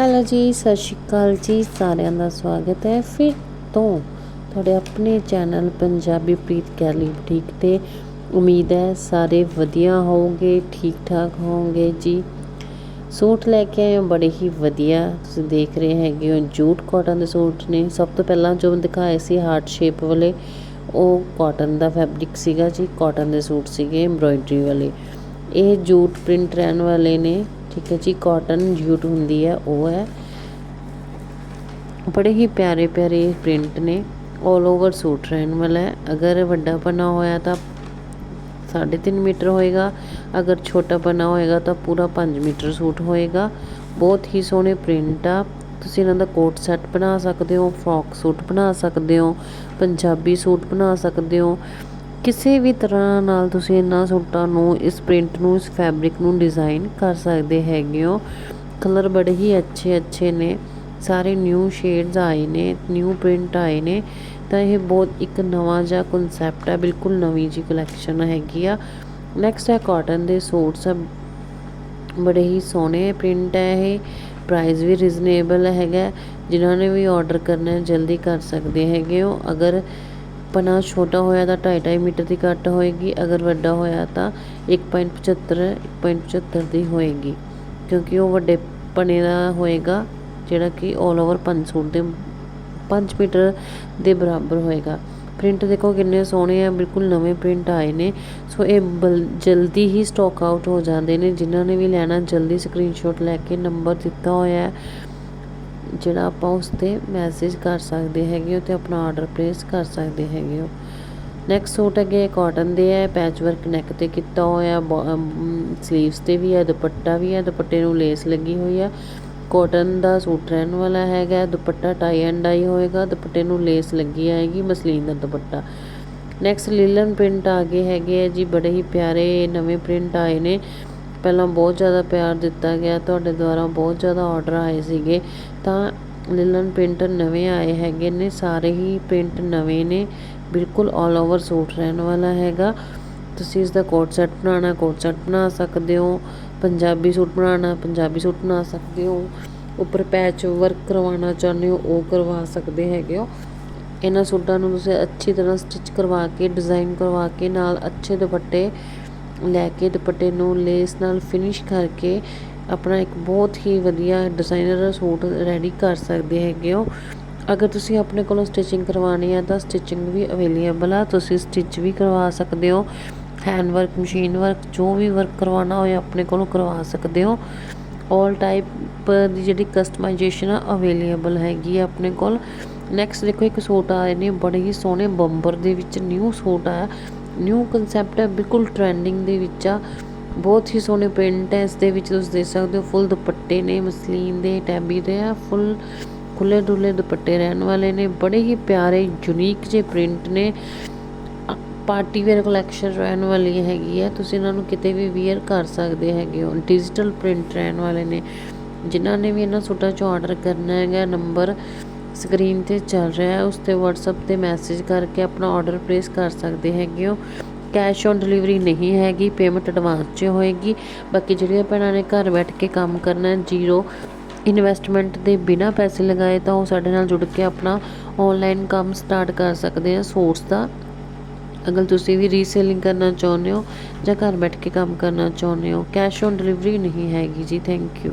Hello ਜੀ, ਸਤਿ ਸ਼੍ਰੀ ਅਕਾਲ ਜੀ, ਸਾਰਿਆਂ ਦਾ ਸਵਾਗਤ ਹੈ। ਫਿਰ ਤੋਂ ਤੁਹਾਡੇ ਆਪਣੇ ਚੈਨਲ ਪੰਜਾਬੀ ਪ੍ਰੀਤ ਕੈਲੀ ਬੁਟੀਕ ਤੇ ਉਮੀਦ ਹੈ ਸਾਰੇ ਵਧੀਆ ਹੋਵੋਗੇ ਠੀਕ ਠਾਕ ਹੋਵੋਗੇ ਜੀ। ਸੂਟ ਲੈ ਕੇ ਆਏ ਹਾਂ, ਬੜੇ ਹੀ ਵਧੀਆ। ਤੁਸੀਂ ਦੇਖ ਰਹੇ ਹੈਗੇ ਹੋ, ਜੂਟ ਕਾਟਨ ਦੇ ਸੂਟ ਨੇ। ਸਭ ਤੋਂ ਪਹਿਲਾਂ ਜੋ ਦਿਖਾਏ ਸੀ ਹਾਰਟ ਸ਼ੇਪ ਵਾਲੇ, ਉਹ ਕਾਟਨ ਦਾ ਫੈਬਰਿਕ ਸੀਗਾ ਜੀ ਕਾਟਨ ਦੇ ਸੂਟ ਸੀਗੇ ਐਮਬ੍ਰੋਇਡਰੀ ਵਾਲੇ। ਇਹ ਜੂਟ ਪ੍ਰਿੰਟ ਰਹਿਣ ਵਾਲੇ ਨੇ। ਠੀਕ ਹੈ ਜੀ ਕਾਟਨ ਜੂਟ ਹੁੰਦੀ ਹੈ, ਉਹ ਹੈ। ਬੜੇ ਹੀ ਪਿਆਰੇ ਪਿਆਰੇ ਪ੍ਰਿੰਟ ਨੇ 올 ਓਵਰ ਸੂਟ ਰਹਿਣ ਵਾਲਾ ਹੈ। ਅਗਰ ਵੱਡਾ ਬਣਾ ਹੋਇਆ ਤਾਂ 3.5 ਮੀਟਰ ਹੋਏਗਾ, ਅਗਰ ਛੋਟਾ ਬਣਾ ਹੋਏਗਾ ਤਾਂ ਪੂਰਾ 5 ਮੀਟਰ ਸੂਟ ਹੋਏਗਾ। ਬਹੁਤ ਹੀ ਸੋਹਣੇ ਪ੍ਰਿੰਟ ਆ। ਤੁਸੀਂ ਇਹਨਾਂ ਦਾ ਕੋਟ ਸੈੱਟ ਬਣਾ ਸਕਦੇ ਹੋ ਫਰੋਕ ਸੂਟ ਬਣਾ ਸਕਦੇ ਹੋ, ਪੰਜਾਬੀ ਸੂਟ ਬਣਾ ਸਕਦੇ ਹੋ। ਕਿਸੇ ਵੀ ਤਰ੍ਹਾਂ ਨਾਲ ਤੁਸੀਂ ਇਹਨਾਂ ਸੂਟਾਂ ਨੂੰ, ਇਸ ਪ੍ਰਿੰਟ ਨੂੰ, ਇਸ ਫੈਬਰਿਕ ਨੂੰ ਡਿਜ਼ਾਈਨ ਕਰ ਸਕਦੇ ਹੈਗੇ ਹੋ। ਕਲਰ ਬੜੇ ਹੀ ਅੱਛੇ ਅੱਛੇ ਨੇ। ਸਾਰੇ ਨਿਊ ਸ਼ੇਡਸ ਆਏ ਨੇ ਨਿਊ ਪ੍ਰਿੰਟ ਆਏ ਨੇ। ਤਾਂ ਇਹ ਬਹੁਤ ਇੱਕ ਨਵਾਂ ਜਿਹਾ ਕਨਸੈਪਟ ਹੈ, ਬਿਲਕੁਲ ਨਵੀਂ ਜੀ ਕਲੈਕਸ਼ਨ ਹੈਗੀ ਆ। ਨੈਕਸਟ ਹੈ ਕਾਟਨ ਦੇ ਸੂਟਸ ਬੜੇ ਹੀ ਸੋਹਣੇ ਪ੍ਰਿੰਟ ਹੈ ਇਹ। ਪ੍ਰਾਈਸ ਵੀ ਰੀਜ਼ਨੇਬਲ ਹੈਗਾ। ਜਿਨ੍ਹਾਂ ਨੇ ਵੀ ਆਰਡਰ ਕਰਨਾ ਜਲਦੀ ਕਰ ਸਕਦੇ ਹੈਗੇ ਹੋ। ਅਗਰ ਪਨਾ ਛੋਟਾ ਹੋਇਆ ਤਾਂ 2.5 ਮੀਟਰ ਦੀ ਕੱਟ ਹੋਏਗੀ, ਅਗਰ ਵੱਡਾ ਹੋਇਆ ਤਾਂ 1.75 1.75 ਦੀ ਹੋਏਗੀ, ਕਿਉਂਕਿ ਉਹ ਵੱਡੇ ਪਨੇ ਦਾ ਹੋਏਗਾ, ਜਿਹੜਾ ਕਿ 올 ਓਵਰ ਪੰਜ ਸੂਟ ਦੇ 5 ਮੀਟਰ ਦੇ ਬਰਾਬਰ ਹੋਏਗਾ। ਪ੍ਰਿੰਟ ਦੇਖੋ ਕਿੰਨੇ ਸੋਹਣੇ ਆ, ਬਿਲਕੁਲ ਨਵੇਂ ਪ੍ਰਿੰਟ ਆਏ ਨੇ। ਸੋ ਇਹ ਜਲਦੀ ਹੀ ਸਟਾਕ ਆਊਟ ਹੋ ਜਾਂਦੇ ਨੇ। ਜਿਨ੍ਹਾਂ ਨੇ ਵੀ ਲੈਣਾ, ਜਲਦੀ ਸਕਰੀਨਸ਼ਾਟ ਲੈ ਕੇ ਨੰਬਰ ਦਿੱਤਾ ਹੋਇਆ ਹੈ। ਜਿਹੜਾ ਆਪਾਂ ਉਸ ਤੇ ਮੈਸੇਜ ਕਰ ਸਕਦੇ ਹੈਗੇ ਹੋ ਤੇ ਆਪਣਾ ਆਰਡਰ ਪਲੇਸ ਕਰ ਸਕਦੇ ਹੈਗੇ ਹੋ। ਨੈਕਸਟ ਸੂਟ ਹੈਗੇ ਕਾਟਨ ਦੇ ਹੈ ਪੈਚ ਵਰਕ ਨੈਕ ਤੇ ਕੀਤਾ ਹੋਇਆ ਸਲੀਵਸ ਤੇ ਵੀ ਹੈ ਦੁਪੱਟਾ ਵੀ ਹੈ ਦੁਪੱਟੇ ਨੂੰ ਲੇਸ ਲੱਗੀ ਹੋਈ ਹੈ ਕਾਟਨ ਦਾ ਸੂਟ ਰਹਿਣ ਵਾਲਾ ਹੈਗਾ, ਦੁਪੱਟਾ ਟਾਈ ਐਂਡ ਡਾਈ ਹੋਏਗਾ, ਦੁਪੱਟੇ ਨੂੰ ਲੇਸ ਲੱਗੀ ਆਏਗੀ, ਮਸਲੀਨ ਦਾ ਦੁਪੱਟਾ। ਨੈਕਸਟ ਲੀਲਨ ਪ੍ਰਿੰਟ ਆ ਗਏ ਹੈਗੇ ਆ ਜੀ, ਬੜੇ ਹੀ ਪਿਆਰੇ ਨਵੇਂ ਪ੍ਰਿੰਟ ਆਏ ਨੇ। ਪਹਿਲਾਂ ਬਹੁਤ ਜ਼ਿਆਦਾ ਪਿਆਰ ਦਿੱਤਾ ਗਿਆ, ਤੁਹਾਡੇ ਦੁਆਰਾ ਬਹੁਤ ਜ਼ਿਆਦਾ ਔਡਰ ਆਏ ਸੀਗੇ। ਤਾਂ ਲਿਲਨ ਪ੍ਰਿੰਟ ਨਵੇਂ ਆਏ ਹੈਗੇ ਨੇ, ਸਾਰੇ ਹੀ ਪ੍ਰਿੰਟ ਨਵੇਂ ਨੇ, ਬਿਲਕੁਲ ਆਲ ਓਵਰ ਸੂਟ ਰਹਿਣ ਵਾਲਾ ਹੈਗਾ। ਤੁਸੀਂ ਇਸ ਦਾ ਕੋਟ ਸੈਟ ਬਣਾਉਣਾ ਕੋਟ ਸੈਟ ਬਣਾ ਸਕਦੇ ਹੋ, ਪੰਜਾਬੀ ਸੂਟ ਬਣਾਉਣਾ, ਪੰਜਾਬੀ ਸੂਟ ਬਣਾ ਸਕਦੇ ਹੋ, ਉੱਪਰ ਪੈਚ ਵਰਕ ਕਰਵਾਉਣਾ ਚਾਹੁੰਦੇ ਹੋ, ਉਹ ਕਰਵਾ ਸਕਦੇ ਹੈਗੇ ਹੋ। ਇਹਨਾਂ ਸੂਟਾਂ ਨੂੰ ਤੁਸੀਂ ਅੱਛੀ ਤਰ੍ਹਾਂ ਸਟਿਚ ਕਰਵਾ ਕੇ ਡਿਜ਼ਾਈਨ ਕਰਵਾ ਕੇ, ਨਾਲ ਅੱਛੇ ਦੁਪੱਟੇ ਲੈ ਕੇ ਦੁਪੱਟੇ ਨੂੰ ਲੇਸ ਨਾਲ ਫਿਨਿਸ਼ ਕਰਕੇ ਆਪਣਾ ਇੱਕ ਬਹੁਤ ਹੀ ਵਧੀਆ ਡਿਜ਼ਾਈਨਰ ਸੂਟ ਰੈਡੀ ਕਰ ਸਕਦੇ ਹੈਗੇ ਹੋ। ਅਗਰ ਤੁਸੀਂ ਆਪਣੇ ਕੋਲੋਂ ਸਟਿਚਿੰਗ ਕਰਵਾਉਣੀ ਹੈ ਤਾਂ ਸਟਿਚਿੰਗ ਵੀ ਅਵੇਲੇਬਲ ਆ। ਤੁਸੀਂ ਸਟਿਚ ਵੀ ਕਰਵਾ ਸਕਦੇ ਹੋ। ਹੈਂਡ ਵਰਕ ਮਸ਼ੀਨ ਵਰਕ ਜੋ ਵੀ ਵਰਕ ਕਰਵਾਉਣਾ ਹੋਏ ਆਪਣੇ ਕੋਲੋਂ ਕਰਵਾ ਸਕਦੇ ਹੋ। 올 ਟਾਈਪ ਦੀ ਜਿਹੜੀ ਕਸਟਮਾਈਜੇਸ਼ਨ ਆ ਅਵੇਲੇਬਲ ਹੈਗੀ ਆ ਆਪਣੇ ਕੋਲ। ਨੈਕਸਟ ਦੇਖੋ ਇੱਕ ਸੂਟ ਆ ਰਹੇ ਨੇ ਬੜੇ ਹੀ ਸੋਹਣੇ ਬੰਬਰ ਦੇ ਵਿੱਚ ਨਿਊ ਸੂਟ ਆ। ਨਿਊ ਕਨਸੈਪਟ ਹੈ, ਬਿਲਕੁਲ ਟ੍ਰੈਂਡਿੰਗ ਦੇ ਵਿੱਚ ਆ। ਬਹੁਤ ਹੀ ਸੋਹਣੇ ਪ੍ਰਿੰਟ ਹੈ, ਇਸ ਦੇ ਵਿੱਚ ਤੁਸੀਂ ਦੇਖ ਸਕਦੇ ਹੋ ਫੁੱਲ ਦੁਪੱਟੇ ਨੇ, ਮਸਲੀਨ ਦੇ, ਟੈਬੀ ਦੇ ਆ ਫੁੱਲ ਖੁੱਲੇ ਡੁੱਲੇ ਦੁਪੱਟੇ ਰਹਿਣ ਵਾਲੇ ਨੇ, ਬੜੇ ਹੀ ਪਿਆਰੇ ਯੂਨੀਕ ਜੇ ਪ੍ਰਿੰਟ ਨੇ। ਪਾਰਟੀ ਵੇਅਰ ਕਲੈਕਸ਼ਨ ਰਹਿਣ ਵਾਲੀ ਹੈਗੀ ਹੈ, ਤੁਸੀਂ ਇਹਨਾਂ ਨੂੰ ਕਿਤੇ ਵੀ ਵੇਅਰ ਕਰ ਸਕਦੇ ਹੈਗੇ ਹੋ। ਡਿਜੀਟਲ ਪ੍ਰਿੰਟ ਰਹਿਣ ਵਾਲੇ ਨੇ, ਜਿਨ੍ਹਾਂ ਨੇ ਵੀ ਇਹਨਾਂ ਸੂਟਾਂ 'ਚੋਂ ਆਰਡਰ ਕਰਨਾ ਹੈਗਾ ਨੰਬਰ ਸਕਰੀਨ ਤੇ ਚੱਲ ਰਿਹਾ ਹੈ, ਉਸ ਤੇ WhatsApp ਤੇ ਮੈਸੇਜ ਕਰਕੇ ਆਪਣਾ ਆਰਡਰ ਪਲੇਸ ਕਰ ਸਕਦੇ ਹੈਗੇ ਹੋ। ਕੈਸ਼ ਔਨ ਡਿਲੀਵਰੀ ਨਹੀਂ ਹੈਗੀ ਪੇਮੈਂਟ ਐਡਵਾਂਸ 'ਚ ਹੋਏਗੀ। ਬਾਕੀ ਜਿਹੜੀਆਂ ਭੈਣਾਂ ਨੇ ਘਰ ਬੈਠ ਕੇ ਕੰਮ ਕਰਨਾ, ਜ਼ੀਰੋ ਇਨਵੈਸਟਮੈਂਟ ਦੇ ਬਿਨਾ ਪੈਸੇ ਲਗਾਏ, ਤਾਂ ਉਹ ਸਾਡੇ ਨਾਲ ਜੁੜ ਕੇ ਆਪਣਾ ਆਨਲਾਈਨ ਕੰਮ ਸਟਾਰਟ ਕਰ ਸਕਦੇ ਆ। ਸੋਰਸ ਦਾ, ਅਗਰ ਤੁਸੀਂ ਵੀ ਰੀਸੇਲਿੰਗ ਕਰਨਾ ਚਾਹੁੰਦੇ ਹੋ ਜਾਂ ਘਰ ਬੈਠ ਕੇ ਕੰਮ ਕਰਨਾ ਚਾਹੁੰਦੇ ਹੋ ਕੈਸ਼ ਔਨ ਡਿਲੀਵਰੀ ਨਹੀਂ ਹੈਗੀ ਜੀ ਥੈਂਕ ਯੂ